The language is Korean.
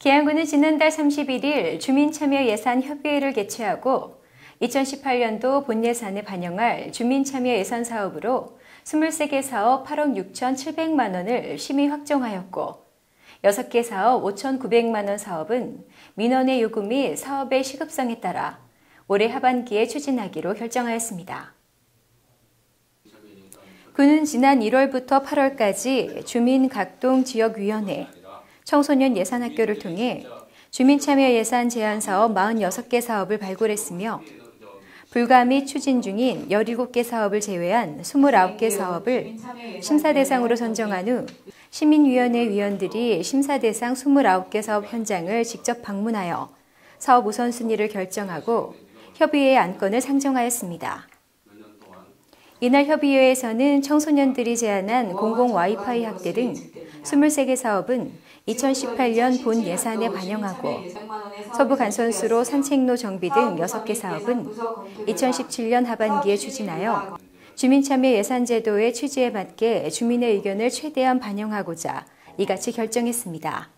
계양구는 지난달 31일 주민참여 예산 협의회를 개최하고 2018년도 본예산에 반영할 주민참여 예산 사업으로 23개 사업 8억 6,700만 원을 심의 확정하였고 6개 사업 5,900만 원 사업은 민원의 요구 및 사업의 시급성에 따라 올해 하반기에 추진하기로 결정하였습니다. 군은 지난 1월부터 8월까지 주민 각동 지역위원회, 청소년 예산학교를 통해 주민참여 예산 제한 사업 46개 사업을 발굴했으며 불가 및 추진 중인 17개 사업을 제외한 29개 사업을 심사 대상으로 선정한 후 시민위원회 위원들이 심사 대상 29개 사업 현장을 직접 방문하여 사업 우선순위를 결정하고 협의회 안건을 상정하였습니다. 이날 협의회에서는 청소년들이 제안한 공공 와이파이 확대 등 23개 사업은 2018년 본 예산에 반영하고 서부 간선수로 산책로 정비 등 6개 사업은 2017년 하반기에 추진하여 주민참여 예산제도의 취지에 맞게 주민의 의견을 최대한 반영하고자 이같이 결정했습니다.